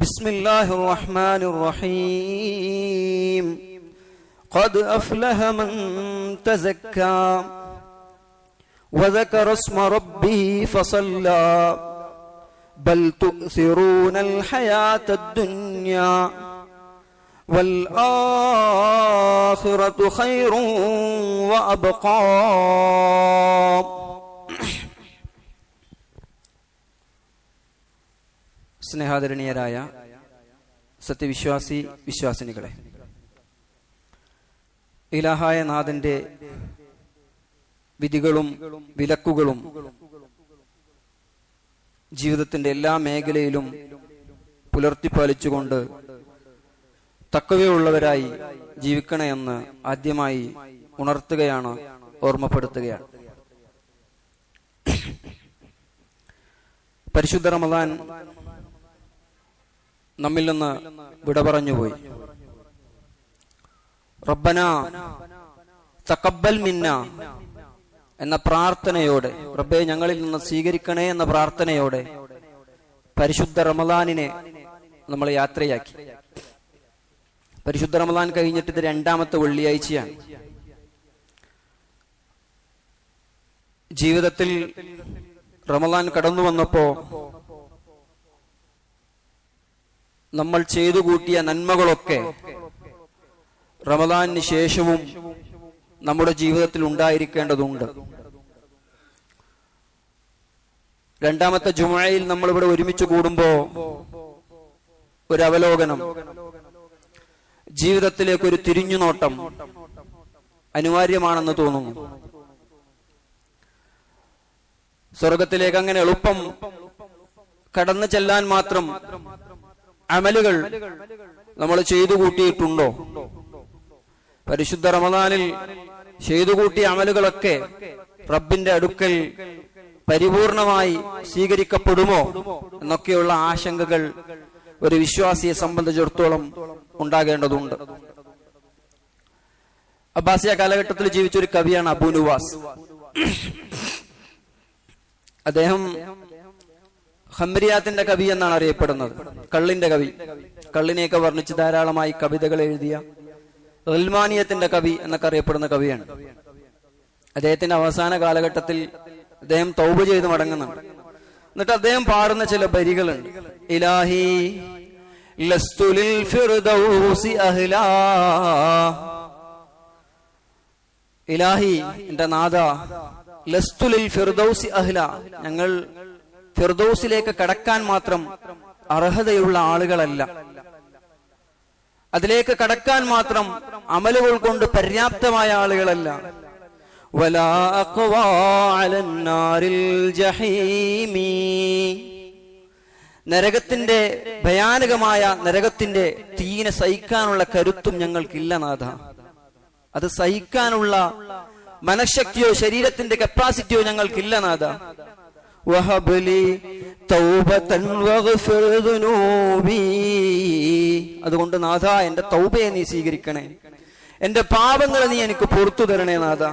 بسم الله الرحمن الرحيم. قد أفلح من تزكى وذكر اسم ربه فصلى. بل تؤثرون الحياة الدنيا والآخرة خير وأبقى. സ്നേഹാദരണീയരായ സത്യവിശ്വാസി വിശ്വാസിനികളെ ഇലാഹായ നാഥന്റെ വിധികളും വിലക്കുകളും ജീവിതത്തിന്റെ എല്ലാ മേഖലയിലും പുലർത്തിപ്പാലിച്ചുകൊണ്ട് തക്കവയുള്ളവരായി ജീവിക്കണമെന്ന് ആദ്യമായി ഉണർത്തുകയാണ് ഓർമ്മപ്പെടുത്തുകയാണ്. പരിശുദ്ധ റമദാൻ നമ്മിൽ നിന്ന് വിട പറഞ്ഞുപോയി റബ്ബന തക്കബൽ മിന്ന എന്ന പ്രാർത്ഥനയോടെ റബ്ബെ ഞങ്ങളിൽ നിന്ന് സ്വീകരിക്കണേ എന്ന പ്രാർത്ഥനയോടെ പരിശുദ്ധ റമദാനിനെ നമ്മൾ യാത്രയാക്കി. പരിശുദ്ധ റമദാൻ കഴിഞ്ഞിട്ട് ഇത് രണ്ടാമത്തെ വെള്ളിയാഴ്ചയാണ്. ജീവിതത്തിൽ റമദാൻ കടന്നു വന്നപ്പോ നമ്മൾ ചെയ്തു കൂട്ടിയ നന്മകളൊക്കെ റമദാനിന് ശേഷവും നമ്മുടെ ജീവിതത്തിൽ ഉണ്ടായിരിക്കേണ്ടതുണ്ട്. രണ്ടാമത്തെ ജുമായിൽ നമ്മൾ ഇവിടെ ഒരുമിച്ച് കൂടുമ്പോ ഒരു അവലോകനം ജീവിതത്തിലേക്ക് ഒരു തിരിഞ്ഞുനോട്ടം അനിവാര്യമാണെന്ന് തോന്നുന്നു. സ്വർഗത്തിലേക്ക് അങ്ങനെ എളുപ്പം കടന്നു ചെല്ലാൻ മാത്രം അമലുകൾ നമ്മൾ ചെയ്തു കൂട്ടിയിട്ടുണ്ടോ? പരിശുദ്ധ റമദാനിൽ ചെയ്തു കൂട്ടിയ അമലുകളൊക്കെ റബ്ബിന്റെ അടുക്കൽ പരിപൂർണമായി സ്വീകരിക്കപ്പെടുമോ എന്നൊക്കെയുള്ള ആശങ്കകൾ ഒരു വിശ്വാസിയെ സംബന്ധിച്ചിടത്തോളം ഉണ്ടാകേണ്ടതുണ്ട്. അബ്ബാസിയ കാലഘട്ടത്തിൽ ജീവിച്ച ഒരു കവിയാണ് അബു നുവാസ്. അദ്ദേഹം ഹംരിയാത്തിന്റെ കവി എന്നാണ് അറിയപ്പെടുന്നത്. കള്ളിന്റെ കവി. കള്ളിനെയൊക്കെ വർണിച്ച് ധാരാളമായി കവിതകൾ എഴുതിയ റൽമാനിയത്തിന്റെ കവി എന്നൊക്കെ അറിയപ്പെടുന്ന കവിയാണ്. അദ്ദേഹത്തിന്റെ അവസാന കാലഘട്ടത്തിൽ അദ്ദേഹം തൗബ ചെയ്ത് മടങ്ങുന്നുണ്ട്. എന്നിട്ട് അദ്ദേഹം പാടുന്ന ചില വരികളുണ്ട്. ഇലാഹി ലസ്തുലിൽ ഫിർദൗസി അഹ്ലാ. ഇലാഹി എന്റെ നാഥ ലസ്തുലിൽ ഫിർദൗസി അഹ്ല. ഞങ്ങൾ ഫിർദൗസിലേക്ക് കടക്കാൻ മാത്രം അർഹതയുള്ള ആളുകളല്ല. അതിലേക്ക് കടക്കാൻ മാത്രം അമലുകൾ കൊണ്ട് പര്യാപ്തമായ ആളുകളല്ല. നരകത്തിന്റെ ഭയാനകമായ നരകത്തിന്റെ തീനെ സഹിക്കാനുള്ള കരുത്തും ഞങ്ങൾക്കില്ല നാഥ. അത് സഹിക്കാനുള്ള മനഃശക്തിയോ ശരീരത്തിന്റെ കപ്പാസിറ്റിയോ ഞങ്ങൾക്കില്ല നാഥ. വഹബലി തൗബതൻ വഗ്ഫിർ ദുനൂബി. അതുകൊണ്ട് നാഥ എന്റെ തൗബയെ നീ സ്വീകരിക്കണേ. എന്റെ പാപങ്ങളെ നീ എനിക്ക് പുറത്തു തരണേ നാഥ.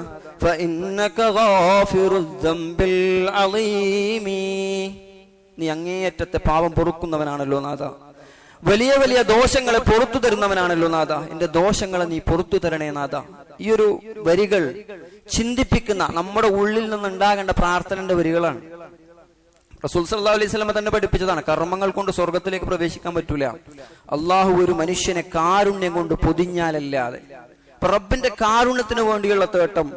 നീ അങ്ങേയറ്റത്തെ പാപം പൊറുക്കുന്നവനാണല്ലോ നാഥ. വലിയ വലിയ ദോഷങ്ങളെ പുറത്തു തരുന്നവനാണല്ലോ നാഥ. എന്റെ ദോഷങ്ങളെ നീ പുറത്തു തരണേ നാഥ. ഈ ഒരു വരികൾ ചിന്തിപ്പിക്കുന്ന നമ്മുടെ ഉള്ളിൽ നിന്നുണ്ടാകേണ്ട പ്രാർത്ഥനന്റെ വരികളാണ്. റസൂൽ സല്ലാ അലൈഹി സ്വലമ തന്നെ പഠിപ്പിച്ചതാണ് കർമ്മങ്ങൾ കൊണ്ട് സ്വർഗത്തിലേക്ക് പ്രവേശിക്കാൻ പറ്റൂല. അള്ളാഹു ഒരു മനുഷ്യനെ കാരുണ്യം കൊണ്ട് പൊതിഞ്ഞാലല്ലാതെ. റബ്ബിന്റെ കാരുണ്യത്തിന് വേണ്ടിയുള്ള തേട്ടം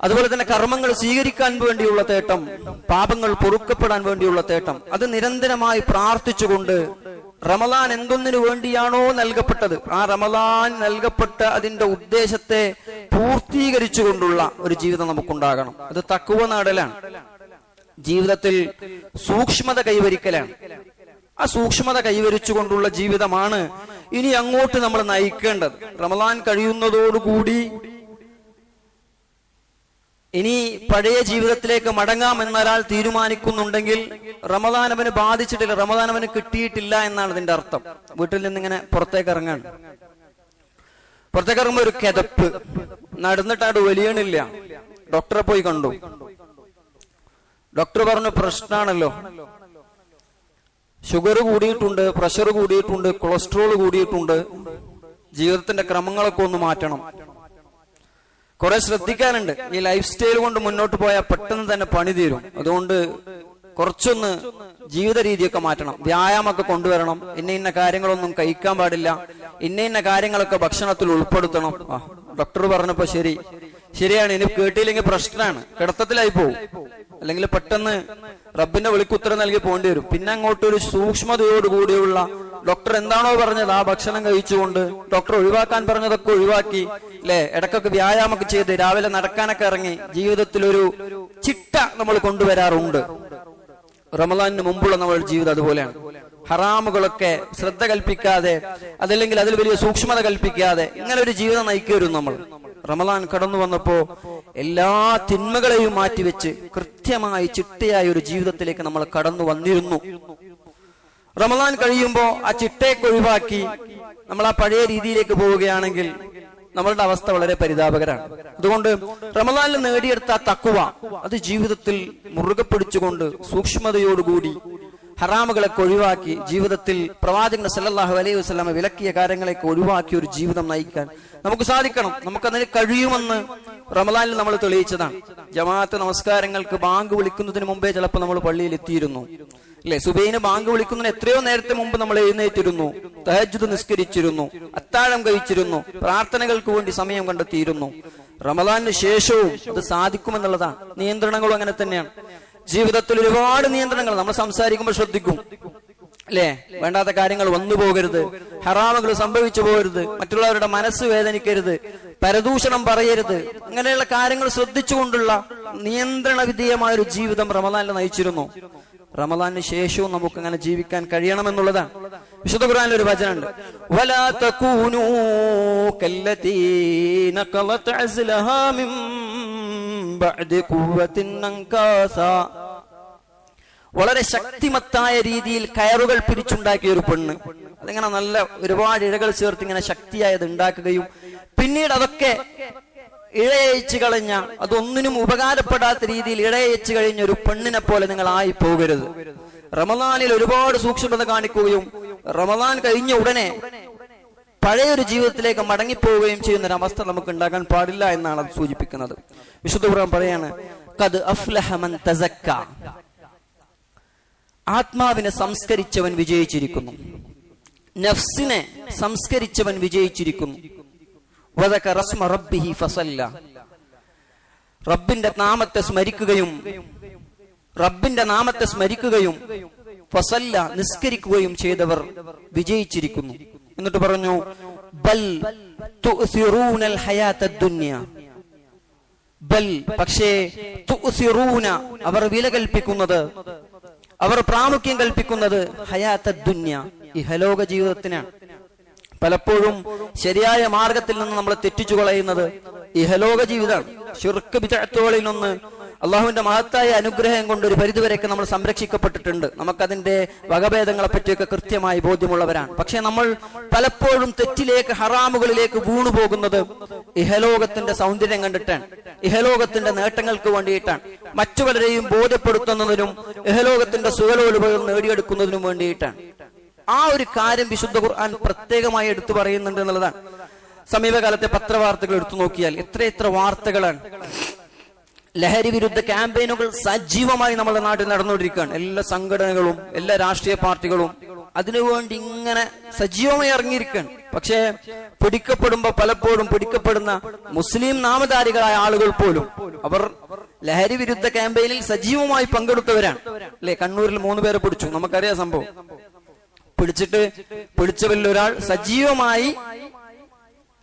അതുപോലെ തന്നെ കർമ്മങ്ങൾ സ്വീകരിക്കാൻ വേണ്ടിയുള്ള തേട്ടം പാപങ്ങൾ പൊറുക്കപ്പെടാൻ വേണ്ടിയുള്ള തേട്ടം അത് നിരന്തരമായി പ്രാർത്ഥിച്ചുകൊണ്ട് റമലാൻ എന്തൊന്നിനു വേണ്ടിയാണോ നൽകപ്പെട്ടത് ആ റമലാൻ നൽകപ്പെട്ട അതിന്റെ ഉദ്ദേശത്തെ പൂർത്തീകരിച്ചുകൊണ്ടുള്ള ഒരു ജീവിതം നമുക്കുണ്ടാകണം. അത് തക്കുവ നാടലാണ്. ജീവിതത്തിൽ സൂക്ഷ്മത കൈവരിക്കലാണ്. ആ സൂക്ഷ്മത കൈവരിച്ചുകൊണ്ടുള്ള ജീവിതമാണ് ഇനി അങ്ങോട്ട് നമ്മൾ നയിക്കേണ്ടത്. റമദാൻ കഴിയുന്നതോടുകൂടി ഇനി പഴയ ജീവിതത്തിലേക്ക് മടങ്ങാം എന്നൊരാൾ തീരുമാനിക്കുന്നുണ്ടെങ്കിൽ റമദാൻ അവന് ബാധിച്ചിട്ടില്ല റമദാൻ അവന് കിട്ടിയിട്ടില്ല എന്നാണ് ഇതിന്റെ അർത്ഥം. വീട്ടിൽ നിന്നിങ്ങനെ പുറത്തേക്ക് ഇറങ്ങാൻ പുറത്തേക്ക് ഇറങ്ങുമ്പോ ഒരു കിതപ്പ്. നടന്നിട്ടാട് വലിയണില്ല. ഡോക്ടറെ പോയി കണ്ടു. ഡോക്ടർ പറഞ്ഞു പ്രശ്നമാണല്ലോ ഷുഗർ കൂടിയിട്ടുണ്ട് പ്രഷർ കൂടിയിട്ടുണ്ട് കൊളസ്ട്രോൾ കൂടിയിട്ടുണ്ട്. ജീവിതത്തിന്റെ ക്രമങ്ങളൊക്കെ ഒന്ന് മാറ്റണം. കുറെ ശ്രദ്ധിക്കാനുണ്ട്. ഈ ലൈഫ് സ്റ്റൈൽ കൊണ്ട് മുന്നോട്ട് പോയാൽ പെട്ടെന്ന് തന്നെ പണി തീരും. അതുകൊണ്ട് കുറച്ചൊന്ന് ജീവിത രീതിയൊക്കെ മാറ്റണം. വ്യായാമൊക്കെ കൊണ്ടുവരണം. ഇന്ന ഇന്ന കാര്യങ്ങളൊന്നും കഴിക്കാൻ പാടില്ല. ഇന്ന ഇന്ന കാര്യങ്ങളൊക്കെ ഭക്ഷണത്തിൽ ഉൾപ്പെടുത്തണം. ഡോക്ടർ പറഞ്ഞപ്പോ ശരി. ശരിയാണ്. ഇനി കേട്ടില്ലെങ്കിൽ പ്രശ്നമാണ് കിടത്തത്തിലായി പോകും അല്ലെങ്കിൽ പെട്ടെന്ന് റബ്ബിന്റെ വിളിക്കുത്തരം നൽകി പോകേണ്ടി വരും. പിന്നെ അങ്ങോട്ട് ഒരു സൂക്ഷ്മതയോടുകൂടിയുള്ള ഡോക്ടർ എന്താണോ പറഞ്ഞത് ആ ഭക്ഷണം കഴിച്ചുകൊണ്ട് ഡോക്ടർ ഒഴിവാക്കാൻ പറഞ്ഞതൊക്കെ ഒഴിവാക്കി അല്ലെ ഇടക്കൊക്കെ വ്യായാമൊക്കെ ചെയ്ത് രാവിലെ നടക്കാനൊക്കെ ഇറങ്ങി ജീവിതത്തിൽ ഒരു ചിട്ട നമ്മൾ കൊണ്ടുവരാറുണ്ട്. റമദാനിന് മുമ്പുള്ള നമ്മളുടെ ജീവിതം അതുപോലെയാണ്. ഹറാമുകളൊക്കെ ശ്രദ്ധ കൽപ്പിക്കാതെ അതല്ലെങ്കിൽ അതിൽ വലിയ സൂക്ഷ്മത കൽപ്പിക്കാതെ ഇങ്ങനെ ഒരു ജീവിതം നയിക്കുവരും നമ്മൾ. റമദാൻ കടന്നു വന്നപ്പോ എല്ലാ തിന്മകളെയും മാറ്റിവെച്ച് കൃത്യമായി ചിട്ടയായ ഒരു ജീവിതത്തിലേക്ക് നമ്മൾ കടന്നു വന്നിരുന്നു. റമലാൻ കഴിയുമ്പോൾ ആ ചിട്ടയൊക്കെ ഒഴിവാക്കി നമ്മൾ ആ പഴയ രീതിയിലേക്ക് പോവുകയാണെങ്കിൽ നമ്മളുടെ അവസ്ഥ വളരെ പരിതാപകരാണ്. അതുകൊണ്ട് റമദാനിൽ നേടിയെടുത്ത തക്കുവ അത് ജീവിതത്തിൽ മുറുകെ പിടിച്ചുകൊണ്ട് സൂക്ഷ്മതയോടുകൂടി ഹറാമുകളൊക്കെ ഒഴിവാക്കി ജീവിതത്തിൽ പ്രവാചകൻ സല്ലല്ലാഹു അലൈഹി വസല്ലമ വിലക്കിയ കാര്യങ്ങളെയൊക്കെ ഒഴിവാക്കി ഒരു ജീവിതം നയിക്കാൻ നമുക്ക് സാധിക്കണം. നമുക്കതിന് കഴിയുമെന്ന് റമദാനിൽ നമ്മൾ തെളിയിച്ചതാണ്. ജമാഅത്ത് നമസ്കാരങ്ങൾക്ക് ബാങ്ക് വിളിക്കുന്നതിന് മുമ്പേ ചിലപ്പോൾ നമ്മൾ പള്ളിയിൽ എത്തിയിരുന്നു. അല്ലെ സുബൈന് ബാങ്ക് വിളിക്കുന്നതിന് എത്രയോ നേരത്തെ മുമ്പ് നമ്മൾ എഴുന്നേറ്റിരുന്നു. തഹജ്ജുദ് നിസ്കരിച്ചിരുന്നു. അത്താഴം കഴിച്ചിരുന്നു. പ്രാർത്ഥനകൾക്ക് വേണ്ടി സമയം കണ്ടെത്തിയിരുന്നു. റമദാനിന് ശേഷവും അത് സാധിക്കുമെന്നുള്ളതാണ്. നിയന്ത്രണങ്ങളും അങ്ങനെ തന്നെയാണ്. ജീവിതത്തിൽ ഒരുപാട് നിയന്ത്രണങ്ങൾ. നമ്മൾ സംസാരിക്കുമ്പോൾ ശ്രദ്ധിക്കും. അല്ലേ? വേണ്ടാത്ത കാര്യങ്ങൾ വന്നു പോകരുത്. ഹറാമുകൾ സംഭവിച്ചു പോകരുത്. മറ്റുള്ളവരുടെ മനസ്സ് വേദനിക്കരുത്. പരദൂഷണം പറയരുത്. അങ്ങനെയുള്ള കാര്യങ്ങൾ ശ്രദ്ധിച്ചുകൊണ്ടുള്ള നിയന്ത്രണ വിധേയമായ ഒരു ജീവിതം റമദാനിൽ നയിച്ചിരുന്നു. റമദാനിന് ശേഷവും നമുക്ക് അങ്ങനെ ജീവിക്കാൻ കഴിയണം എന്നുള്ളതാണ് വിശുദ്ധ ഖുർആനിൽ ഒരു വചനമുണ്ട്. വലാ തകൂനൂ കല്ലതീ നഖലത് അസ്ലഹാ മിൻ അൻകാസാ വളരെ ശക്തിമത്തായ രീതിയിൽ കയറുകൾ പിരിച്ചുണ്ടാക്കിയ ഒരു പെണ്ണ്. അതിങ്ങനെ നല്ല ഒരുപാട് ഇഴകൾ ചേർത്ത് ഇങ്ങനെ ശക്തിയായത് ഉണ്ടാക്കുകയും പിന്നീട് അതൊക്കെ ഇഴയച്ചു കളഞ്ഞ അതൊന്നിനും ഉപകാരപ്പെടാത്ത രീതിയിൽ ഇഴയച്ചു കഴിഞ്ഞ ഒരു പെണ്ണിനെ പോലെ നിങ്ങൾ ആയി പോകരുത് റമദാനിൽ ഒരുപാട് സൂക്ഷ്മത കാണിക്കുകയും റമദാൻ കഴിഞ്ഞ ഉടനെ പഴയൊരു ജീവിതത്തിലേക്ക് മടങ്ങിപ്പോവുകയും ചെയ്യുന്ന ഒരു അവസ്ഥ നമുക്ക് ഉണ്ടാകാൻ പാടില്ല എന്നാണ് അത് സൂചിപ്പിക്കുന്നത്. വിശുദ്ധ പറയാണ് കത് അഫ്ലഹമൻ തസക്ക. ആത്മാവിനെ സംസ്കരിച്ചവൻ വിജയിച്ചിരിക്കുന്നു. നഫ്സിനെ സംസ്കരിച്ചവൻ വിജയിച്ചിരിക്കുന്നു. റസ്മ റബ്ബിഹി ഫസല്ല. റബ്ബിന്റെ നാമത്തെ സ്മരിക്കുകയും റബ്ബിന്റെ നാമത്തെ സ്മരിക്കുകയും ഫസല്ല നിസ്കരിക്കുകയും ചെയ്തവർ വിജയിച്ചിരിക്കുന്നു. എന്നിട്ട് പറഞ്ഞു ബൽ ബൽ പക്ഷേ അവർ വില കൽപ്പിക്കുന്നത് അവർ പ്രാമുഖ്യം കൽപ്പിക്കുന്നത് ഹയാത്ത ദുന്യ ഇഹലോക ജീവിതത്തിനാണ് പലപ്പോഴും ശരിയായ മാർഗത്തിൽ നിന്ന് നമ്മൾ തെറ്റിച്ചു കളയുന്നത് ഇഹലോക ജീവിതമാണ് ശുർക്ക് വിദഗ്ധകളിൽ നിന്ന് അള്ളാഹുവിന്റെ മഹത്തായ അനുഗ്രഹം കൊണ്ട് ഒരു പരിധിവരെയൊക്കെ നമ്മൾ സംരക്ഷിക്കപ്പെട്ടിട്ടുണ്ട്. നമുക്കതിന്റെ വകഭേദങ്ങളെ പറ്റിയൊക്കെ കൃത്യമായി ബോധ്യമുള്ളവരാണ്. പക്ഷെ നമ്മൾ പലപ്പോഴും തെറ്റിലേക്ക് ഹറാമുകളിലേക്ക് വീണു പോകുന്നത് ഇഹലോകത്തിന്റെ സൗന്ദര്യം കണ്ടിട്ടാണ്. ഇഹലോകത്തിന്റെ നേട്ടങ്ങൾക്ക് വേണ്ടിയിട്ടാണ്. മറ്റു പലരെയും ബോധ്യപ്പെടുത്തുന്നതിനും ഇഹലോകത്തിന്റെ സുഖലോലുപകൾ നേടിയെടുക്കുന്നതിനും വേണ്ടിയിട്ടാണ്. ആ ഒരു കാര്യം വിശുദ്ധ ഖുർആൻ പ്രത്യേകമായി എടുത്തു പറയുന്നുണ്ട് എന്നുള്ളതാണ്. സമീപകാലത്തെ പത്രവാർത്തകൾ എടുത്തു നോക്കിയാൽ എത്ര എത്ര വാർത്തകളാണ് ലഹരി വിരുദ്ധ ക്യാമ്പയിനുകൾ സജീവമായി നമ്മുടെ നാട്ടിൽ നടന്നുകൊണ്ടിരിക്കുകയാണ്. എല്ലാ സംഘടനകളും എല്ലാ രാഷ്ട്രീയ പാർട്ടികളും അതിനുവേണ്ടി ഇങ്ങനെ സജീവമായി ഇറങ്ങിയിരിക്കുകയാണ്. പക്ഷേ പിടിക്കപ്പെടുമ്പോ പലപ്പോഴും പിടിക്കപ്പെടുന്ന മുസ്ലിം നാമധാരികളായ ആളുകൾ പോലും അവർ ലഹരി വിരുദ്ധ ക്യാമ്പയിനിൽ സജീവമായി പങ്കെടുത്തവരാണ്. അല്ലെ? കണ്ണൂരിൽ മൂന്ന് പേരെ പിടിച്ചു. നമുക്കറിയാം സംഭവം. പിടിച്ചിട്ട് പിടിച്ചവരിൽ ഒരാൾ സജീവമായി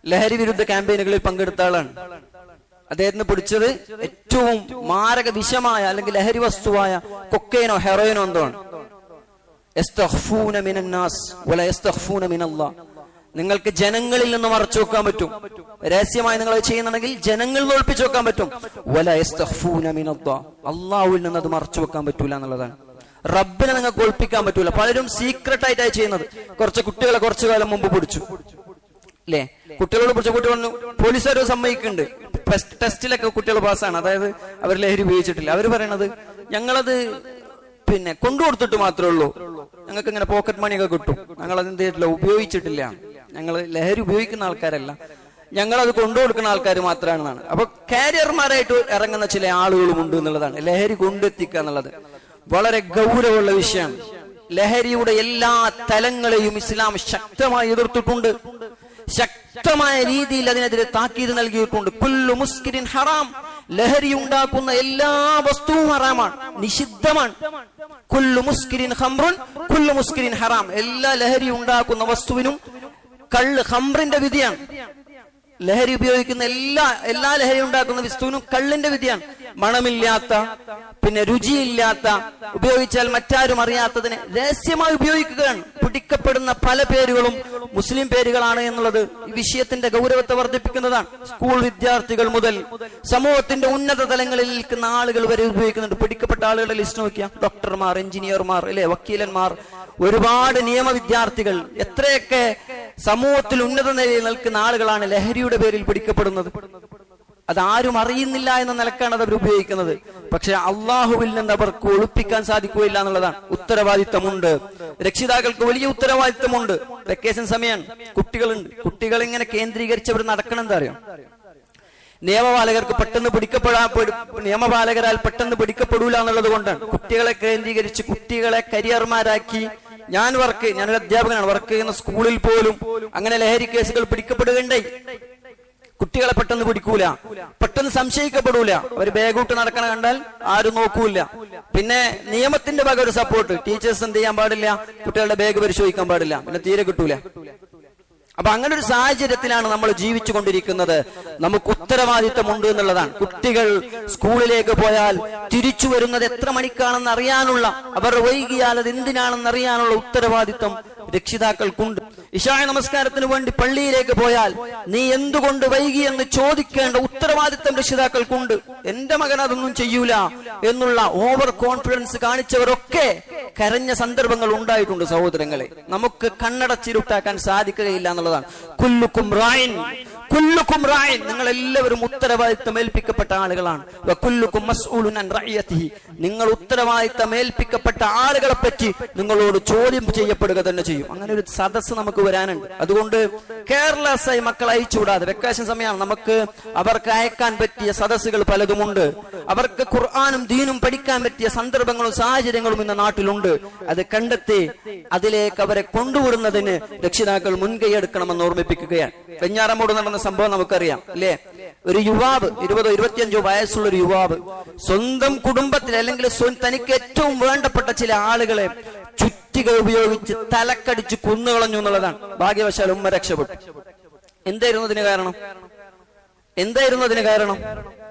ലഹരി വിരുദ്ധ ക്യാമ്പയിനുകളിൽ പങ്കെടുത്ത ആളാണ്. അദ്ദേഹത്തിന് പിടിച്ചത് ഏറ്റവും മാരക വിഷമായ അല്ലെങ്കിൽ ലഹരി വസ്തുവായ കൊക്കൈനോ ഹെറോയിനോ എന്തോ. നിങ്ങൾക്ക് ജനങ്ങളിൽ നിന്ന് മറച്ചു വെക്കാൻ പറ്റും. രഹസ്യമായി നിങ്ങൾ ചെയ്യുന്നുണ്ടെങ്കിൽ ജനങ്ങളിൽ നിന്ന് ഒളിപ്പിച്ചു വെക്കാൻ പറ്റും. അള്ളാഹുവിൽ നിന്ന് അത് മറച്ചു വെക്കാൻ പറ്റൂല എന്നുള്ളതാണ്. റബ്ബിനെ നിങ്ങൾക്ക് ഒളിപ്പിക്കാൻ പറ്റൂല. പലരും സീക്രട്ട് ആയിട്ടായി ചെയ്യുന്നത്. കുറച്ച് കുട്ടികളെ കുറച്ചു കാലം മുമ്പ് പിടിച്ചു. അല്ലേ കുട്ടികളോട് പിടിച്ച കുട്ടി പറഞ്ഞു പോലീസുകാരോ സമ്മതിക്കുന്നുണ്ട്. ടെസ്റ്റിലൊക്കെ കുട്ടികൾ പാസ്സാണ്. അതായത് അവർ ലഹരി ഉപയോഗിച്ചിട്ടില്ല. അവർ പറയണത് ഞങ്ങളത് പിന്നെ കൊണ്ടുകൊടുത്തിട്ട് മാത്രമേ ഉള്ളൂ. ഞങ്ങൾക്ക് ഇങ്ങനെ പോക്കറ്റ് മണിയൊക്കെ കിട്ടും. ഞങ്ങൾ അത് എന്ത് ചെയ്തിട്ടില്ല ഉപയോഗിച്ചിട്ടില്ല. ഞങ്ങൾ ലഹരി ഉപയോഗിക്കുന്ന ആൾക്കാരല്ല. ഞങ്ങൾ അത് കൊണ്ടുകൊടുക്കുന്ന ആൾക്കാർ മാത്രമാണെന്നാണ്. അപ്പൊ കാരിയർമാരായിട്ട് ഇറങ്ങുന്ന ചില ആളുകളും ഉണ്ട് എന്നുള്ളതാണ്. ലഹരി കൊണ്ടെത്തിക്കുക എന്നുള്ളത് വളരെ ഗൗരവമുള്ള വിഷയമാണ്. ലഹരിയുടെ എല്ലാ തലങ്ങളെയും ഇസ്ലാം ശക്തമായി എതിർത്തിട്ടുണ്ട്. ശക്തമായ രീതിയിൽ അതിനെതിരെ താക്കീത് നൽകിയിട്ടുണ്ട്. കുല്ലു മുസ്കിരിൻ ഹറാം. ലഹരി ഉണ്ടാക്കുന്ന എല്ലാ വസ്തുവും ഹറാമാണ്. നിഷിദ്ധമാണ്. കുല്ലു മുസ്കിരിൻ ഹംറുൻ കുല്ലു മുസ്കിരിൻ ഹറാം. എല്ലാ ലഹരി ഉണ്ടാക്കുന്ന വസ്തുവിനും കള്ള് ഹംറിന്റെ വിധിയാണ്. ലഹരി ഉപയോഗിക്കുന്ന എല്ലാ എല്ലാ ലഹരി ഉണ്ടാക്കുന്ന വസ്തുവിനും കള്ളിന്റെ വിധിയാണ്. മണമില്ലാത്ത പിന്നെ രുചിയില്ലാത്ത ഉപയോഗിച്ചാൽ മറ്റാരും അറിയാത്തതിനെ രഹസ്യമായി ഉപയോഗിക്കുകയാണ്. പിടിക്കപ്പെടുന്ന പല പേരുകളും മുസ്ലിം പേരുകളാണ് എന്നുള്ളത് ഈ വിഷയത്തിന്റെ ഗൗരവത്തെ വർദ്ധിപ്പിക്കുന്നതാണ്. സ്കൂൾ വിദ്യാർത്ഥികൾ മുതൽ സമൂഹത്തിന്റെ ഉന്നത തലങ്ങളിൽ നിൽക്കുന്ന ആളുകൾ വരെ ഉപയോഗിക്കുന്നുണ്ട്. പിടിക്കപ്പെട്ട ആളുകളുടെ ലിസ്റ്റ് നോക്കിയാൽ ഡോക്ടർമാർ എഞ്ചിനീയർമാർ അല്ലെ വക്കീലന്മാർ ഒരുപാട് നിയമ വിദ്യാർത്ഥികൾ എത്രയൊക്കെ സമൂഹത്തിൽ ഉന്നത നിലയിൽ നിൽക്കുന്ന ആളുകളാണ് ലഹരിയുടെ പേരിൽ പിടിക്കപ്പെടുന്നത്. അത് ആരും അറിയുന്നില്ല എന്ന നിലക്കാണ് അത് അവർ ഉപയോഗിക്കുന്നത്. പക്ഷെ അള്ളാഹുവിൽ നിന്ന് അവർക്ക് ഒളിപ്പിക്കാൻ സാധിക്കുകയില്ല എന്നുള്ളതാണ് ഉത്തരവാദിത്തമുണ്ട്. രക്ഷിതാക്കൾക്ക് വലിയ ഉത്തരവാദിത്തമുണ്ട്. വെക്കേഷൻ സമയമാണ് കുട്ടികളുണ്ട്. കുട്ടികൾ ഇങ്ങനെ കേന്ദ്രീകരിച്ച് അവർ നടക്കണം എന്താ അറിയാം? നിയമപാലകർക്ക് പെട്ടെന്ന് പിടിക്കപ്പെടാ പെടു- നിയമപാലകരാൽ പെട്ടെന്ന് പിടിക്കപ്പെടൂല എന്നുള്ളത് കൊണ്ടാണ്. കുട്ടികളെ കേന്ദ്രീകരിച്ച് കുട്ടികളെ കരിയർമാരാക്കി ഞാൻ വർക്ക് ഞാനൊരു അധ്യാപകനാണ്. വർക്ക് ചെയ്യുന്ന സ്കൂളിൽ പോലും അങ്ങനെ ലഹരി കേസുകൾ പിടിക്കപ്പെടുകയുണ്ടായി. കുട്ടികളെ പെട്ടെന്ന് പിടിക്കൂല. പെട്ടെന്ന് സംശയിക്കപ്പെടൂല. അവർ ബാഗൂട്ട് നടക്കണ കണ്ടാൽ ആരും നോക്കൂല പിന്നെ നിയമത്തിന്റെ വക ഒരു സപ്പോർട്ട് ടീച്ചേഴ്സ് എന്ത് ചെയ്യാൻ പാടില്ല? കുട്ടികളുടെ ബാഗ് പരിശോധിക്കാൻ പാടില്ല. പിന്നെ തീരെ കിട്ടൂല. അപ്പൊ അങ്ങനെ ഒരു സാഹചര്യത്തിലാണ് നമ്മൾ ജീവിച്ചു കൊണ്ടിരിക്കുന്നത് നമുക്ക് ഉത്തരവാദിത്തമുണ്ട് എന്നുള്ളതാണ്. കുട്ടികൾ സ്കൂളിലേക്ക് പോയാൽ തിരിച്ചു വരുന്നത് എത്ര മണിക്കാണെന്ന് അറിയാനുള്ള അവർ വൈകിയാൽ അത് എന്തിനാണെന്ന് അറിയാനുള്ള ഉത്തരവാദിത്തം രക്ഷിതാക്കൾക്കുണ്ട്. ഇഷായ നമസ്കാരത്തിന് വേണ്ടി പള്ളിയിലേക്ക് പോയാൽ നീ എന്തുകൊണ്ട് വൈകി എന്ന് ചോദിക്കേണ്ട ഉത്തരവാദിത്തം രക്ഷിതാക്കൾക്കുണ്ട്. എന്റെ മകൻ അതൊന്നും ചെയ്യൂല എന്നുള്ള ഓവർ കോൺഫിഡൻസ് കാണിച്ചവരൊക്കെ കരഞ്ഞ സന്ദർഭങ്ങൾ ഉണ്ടായിട്ടുണ്ട് സഹോദരങ്ങളെ. നമുക്ക് കണ്ണടച്ചിരുട്ടാക്കാൻ സാധിക്കുകയില്ല എന്നുള്ളതാണ്. കുല്ലുക്കും റായിൻ കുല്ലുക്കും റായൻ. നിങ്ങൾ എല്ലാവരും ഉത്തരവാദിത്തം ഏൽപ്പിക്കപ്പെട്ട ആളുകളാണ്. നിങ്ങൾ ഉത്തരവാദിത്തം ഏൽപ്പിക്കപ്പെട്ട ആളുകളെ പറ്റി നിങ്ങളോട് ചോദ്യം ചെയ്യപ്പെടുക തന്നെ ചെയ്യും. അങ്ങനെ ഒരു സദസ്സ് നമുക്ക് വരാനുണ്ട്. അതുകൊണ്ട് കേരളസ് ആയി മക്കളെ അയച്ചുകൂടാതെ. വെക്കേഷൻ സമയമാണ്. നമുക്ക് അവർക്ക് അയക്കാൻ പറ്റിയ സദസ്സുകൾ പലതുമുണ്ട്. അവർക്ക് ഖുർആാനും ദീനും പഠിക്കാൻ പറ്റിയ സന്ദർഭങ്ങളും സാഹചര്യങ്ങളും ഇന്ന് നാട്ടിലുണ്ട്. അത് കണ്ടെത്തി അതിലേക്ക് അവരെ കൊണ്ടുവിടുന്നതിന് രക്ഷിതാക്കൾ മുൻകൈ എടുക്കണമെന്ന് ഓർമ്മിപ്പിക്കുകയാണ്. വെഞ്ഞാറമൂട് നടന്ന സംഭവം നമുക്കറിയാം അല്ലേ ഒരു യുവാവ് ഇരുപതോ ഇരുപത്തിയഞ്ചോ വയസ്സുള്ള ഒരു യുവാവ് സ്വന്തം കുടുംബത്തിൽ അല്ലെങ്കിൽ തനിക്ക് ഏറ്റവും വേണ്ടപ്പെട്ട ചില ആളുകളെ ചുറ്റിക ഉപയോഗിച്ച് തലക്കടിച്ച് കുന്നുകളഞ്ഞു എന്നുള്ളതാണ്. ഭാഗ്യവശാൽ ഉമ്മ രക്ഷപ്പെട്ടു. എന്തായിരുന്നു അതിന് കാരണം? എന്തായിരുന്നു അതിന് കാരണം?